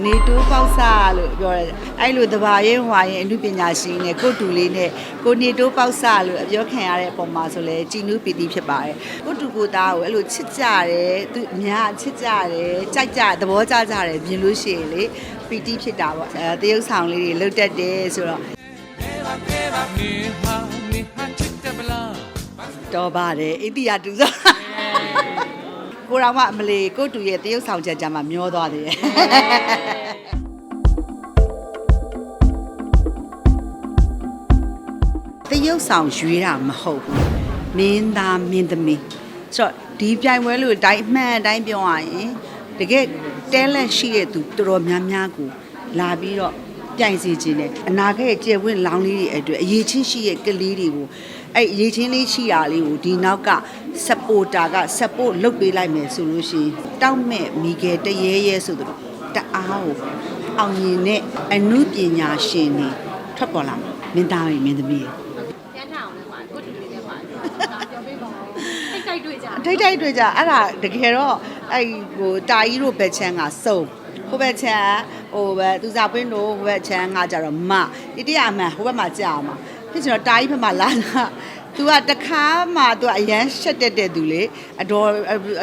နေတိုးပေါက်စားလို့ပြောတယ်အဲ့လိုတဘာရင်ဟွာရင်အမှုပညာရှင်နဲ့ကိုတူလေးနဲ့ကိုနေတိုးပေါက်စားလို့အပြောခံရတဲ့အပေါ်မှာဆိုလဲကြည်နူးပီတိဖြစ်ပါတယ်ကိုတူကိုသားကိုအဲ့လိုချစ်ကြတယ်သူအများချစ်ကြတယ်ကြိုက်ကြသဘောကျကြတယ်မြင်လို့ရှိရင်လေပီတိဖြစ်တာပေါ့အဲတရုပ်ဆောင်လေးတွေလှုပ်တတ်တယ်ဆိုတော့တော်ပါတယ်အိတိယတူဆို ကိုတော်ကအမလီကိုတူရဲ့တရုပ်ဆောင်ချက်ကြမှာမျောသွားတယ်တရုပ်ဆောင်ရွေးတာမဟုတ်ဘူးမင်းသားမင်းသမီးဆိုတော့ဒီပြိုင်ပွဲလို့တိုင်းအမှန်တိုင်းပြောရရင်တကယ် talent ရှိတဲ့သူတော်တော်များများကိုလာပြီးတော့ပြိုင်စီခြင်းနဲ့အနာဂတ်ရဲ့ကျယ်ဝင့်လောင်းလေးတွေအတွက်အရေးချင်းရှိတဲ့ကလေးတွေကို အဲ့အရေးချင်းလေးရှိတာလေးကိုဒီနောက်က supporter က support လုပ်ပေးလိုက်မယ်ဆိုလို့ရှိရင်တောက်မဲ့မိဂယ်တရေရဲဆိုသူတအားကိုအောင်မြင်တဲ့အမှုပညာရှင်တွေထွက်ပေါ်လာမှာမင်းသားတွေမင်းသမီးတွေပြန်ထအောင်လည်းပါကိုတူလေးလည်းပါဒါပြောပေးပါဦးတိတ်တိတ်တွေ့ကြထိတ်ထိတ်တွေ့ကြအဲ့ဒါတကယ်တော့အဲ့ဟိုတာကြီးတို့ဘက်ချမ်းကစုံဟိုဘက်ချမ်းဟိုဘက်သူစားပွင့်တို့ဟိုဘက်ချမ်းကကြတော့မတိတိအမှန်ဟိုဘက်မှာကြာမှာ ဖြစ်ချင်တော့တာကြီးဘက်မှာလာတာသူကတခါမှသူကအရန်ရှက်တက်တဲ့သူလေအတော်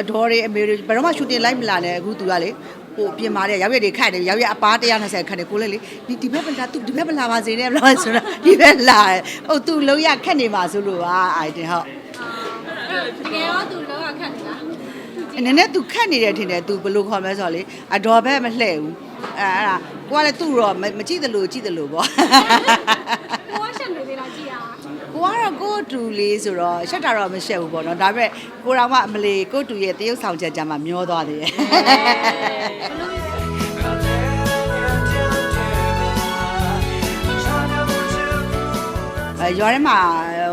အတော်တွေအမေတွေဘယ်တော့မှရှူတင်လိုက်မလာနဲ့အခုသူကလေဟိုပြင်မာတဲ့ရောက်ရက်တွေခတ်တယ်ရောက်ရက်အပား120ခတ်တယ်ကိုလည်းလေဒီဒီဘက်မလာသူဒီဘက်မလာပါစေနဲ့ဘယ်လိုဆိုတော့ဒီဘက်လာတယ်ဟိုသူလုံးရခတ်နေပါဆိုလို့ပါအိုင်တင်ဟုတ်တကယ်တော့သူလောကခတ်နေတာနည်းနည်း तू ခတ်နေတယ်ထင်တယ် तू ဘယ်လိုခေါ်မလဲဆိုတော့လေအတော်ဘက်မလှဲ့ဘူးအဲအဲ့ဒါကိုကလည်းသူ့တော့မမကြည့်သလိုကြည့်သလိုပေါ့ ကိုကရှက်နေသေးလားကြည်ရကိုကတော့ကိုယ့်တူလေးဆိုတော့ရှက်တာတော့မရှက်ဘူးပေါ့နော်ဒါပေမဲ့ကိုတော်ကအမလီကိုယ့်တူရဲ့တရုပ်ဆောင်ချက်ကြမှာမျောသွားတယ်အဲရွာထဲမှာ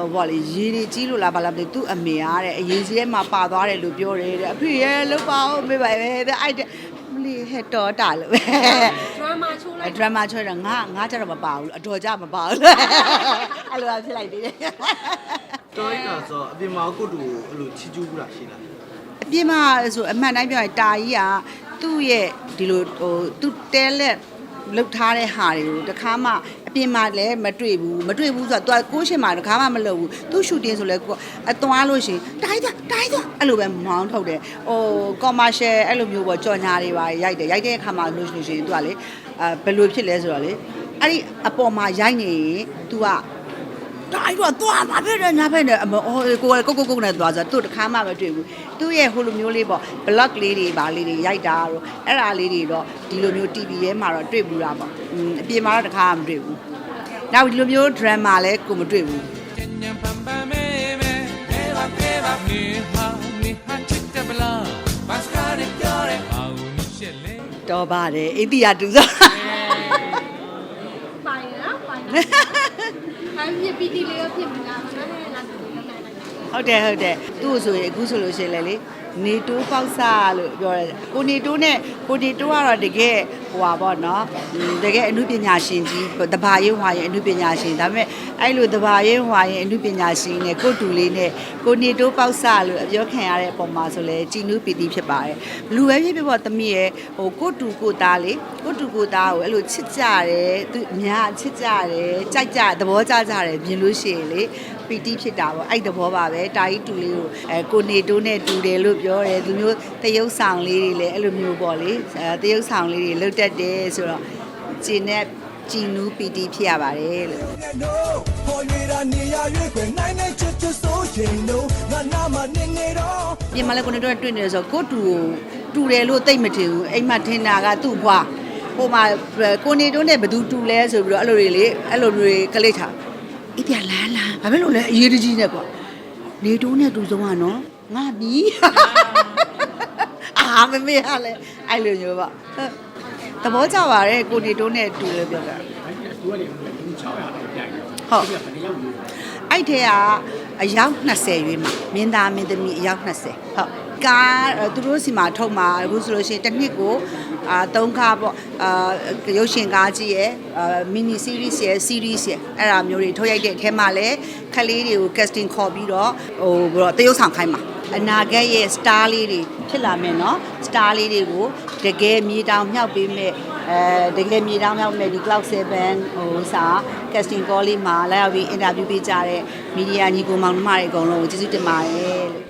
ဟိုပေါ့လေရေတွေကြီးလို့လားဘာလားမသိဘူးသူ့အမေအားတဲ့အရေးကြီးထဲမှာပါသွားတယ်လို့ပြောတယ်တဲ့အဖေရဲ့လောက်ပါဦးမေးပါပဲတဲ့အဲ့တဲ့မလီဟဲ့တော်တာလို့ပဲဒရ မာချိုးလိုက်ဒရမာချွဲတော့ငါငါကြတော့မပါဘူးအတော်ကြမပါဘူးအဲ့လိုဖြစ်လိုက်သေးတယ်တော်ရင်းကဆိုအပြင်မှာကိုတူကိုအဲ့လိုချီကျူးဘူးတာရှိလားအပြင်းမဆိုအမှန်တိုင်းပြောရင်တာကြီးကသူ့ရဲ့ဒီလိုဟိုသူတဲလက် လုတ်ထားတဲ့ဟာတွေကိုတခါမှအပြင်မှာလည်းမတွေ့ဘူးမတွေ့ဘူးဆိုတော့ तू ကိုရှင်မှာတခါမှမလုပ်ဘူးသူ့ရှူတင်ဆိုလဲကိုအသွားလို့ရှိရင်တိုင်းသွားတိုင်းသွားအဲ့လိုပဲမောင်းထုတ်တယ်ဟို commercial အဲ့လိုမျိုးပေါ့ကြော်ညာတွေပါရိုက်တယ်ရိုက်တဲ့အခါမှာလို့ရှိရင် तू ကလေအဲဘယ်လိုဖြစ်လဲဆိုတော့လေအဲ့ဒီအပေါ်မှာရိုက်နေရင် तू က တိုင်းတော့သွားမှာပဲတဲ့ညာပဲနဲ့အမအော်ကိုယ်ကကိုကိုကိုနဲ့သွားဆိုသူ့တခါမှမတွေ့ဘူးသူ့ရဲ့ဟိုလိုမျိုးလေးပေါ့ block လေးတွေပါလေးတွေရိုက်တာတော့အဲ့ဒါလေးတွေတော့ဒီလိုမျိုး TV ထဲမှာတော့တွေ့ဘူးတာပေါ့อืมအပြင်မှာတော့တခါမှမတွေ့ဘူးနောက်ဒီလိုမျိုး drama လည်းကိုမတွေ့ဘူးတော်ပါတယ်အိတိယတူဆိုပိုင်နော်ပိုင် အဲ့ဒီပီတီလေးရောဖြစ်ပြီလားနည်းနည်းလာတူနေလိုက် ဟုတ်တယ်ဟုတ်တယ်သူ့ကိုဆိုရင်အခုဆိုလို့ရှိရင်လေလေနေတိုးပေါက်စားလို့ပြောတယ်ကိုနေတိုးနဲ့ကိုနေတိုးကတော့တကယ်ဟိုပါပေါ့နော်อืมတကယ်အမှုပညာရှင်ကြီးတဘာရေးဟွာရင်အမှုပညာရှင်ဒါပေမဲ့အဲ့လိုတဘာရေးဟွာရင်အမှုပညာရှင်နဲ့ကိုတူလေးနဲ့ကိုနေတိုးပေါက်စားလို့အပြောခံရတဲ့အပေါ်မှာဆိုလဲကြည်နူးပီတိဖြစ်ပါတယ်ဘလူပဲဖြစ်ဖြစ်ပေါ့သမီးရဲ့ဟိုကိုတူကိုသားလေးကိုတူကိုသားကိုအဲ့လိုချစ်ကြတယ်သူအများချစ်ကြတယ်ကြိုက်ကြသဘောကျကြတယ်မြင်လို့ရှိရင်လေ ပီတိဖြစ်တာပေါ့အဲ့တဘောပါပဲတာကြီးတူလေးကိုအဲကိုနေတိုးနဲ့တူတယ်လို့ပြောတယ်ဒီမျိုးတရုပ်ဆောင်လေးတွေလည်းအဲ့လိုမျိုးပေါ့လေအဲတရုပ်ဆောင်လေးတွေလုတ်တက်တယ်ဆိုတော့ကျင်နဲ့ကြည်နူးပီတိဖြစ်ရပါတယ်လို့ no ပေါ်ရတာနေရရွေးခွေနိုင်နေချစ်ချစ်ဆိုရင် no ငါနာမနေနေတော့ပြင်မလဲကိုနေတိုးနဲ့တွေ့နေတယ်ဆိုတော့ကိုတူကိုတူတယ်လို့သိမ့်မထင်ဘူးအိမ်မှာထင်တာကသူ့ဘွားဟိုမှာကိုနေတိုးနဲ့ဘယ်သူတူလဲဆိုပြီးတော့အဲ့လိုတွေလေအဲ့လိုတွေကလေးထား အိပြလာလာဘာဖြစ်လို့လဲအရေးတကြီးနဲ့ကွာနေတိုးနဲ့တူဆုံးကနော်ငါမီးအာမမေကလည်းအဲ့လိုမျိုးပေါ့ဟုတ်သဘောကျပါတယ်ကိုနေတိုးနဲ့တူလို့ပြောတာဟုတ်အဲ့ထဲကအယောက်20ရွေးမှာမင်းသားမင်းသမီးအယောက်20ဟုတ် ကားသူတို့စီမှာထုတ်မှာအခုဆိုလို့ရှိရင်တစ်နှစ်ကိုအာသုံးခါပေါ့အာရုပ်ရှင်ကားကြီးရယ်မီနီ series ရယ် series ရယ်အဲ့ဒါမျိုးတွေထုတ်ရိုက်တဲ့အထဲမှာလည်းခလေးတွေကို casting ခေါ်ပြီးတော့ဟိုဘယ်တော့တရုပ်ဆောင်ခိုင်းမှာအနာဂတ်ရဲ့ star လေးတွေဖြစ်လာမယ်နော် star လေးတွေကိုတကယ်မြေတောင်မြောက်ပေးမဲ့အဲတကယ်မြေတောင်မြောက်မဲ့ဒီ cloud 7ဟိုစာ casting call လေးမှာလာရောက်ပြီး interview ပေးကြတဲ့ media ညီကိုမောင်နှမတွေအကုန်လုံးကိုကျေးဇူးတင်ပါတယ်လို့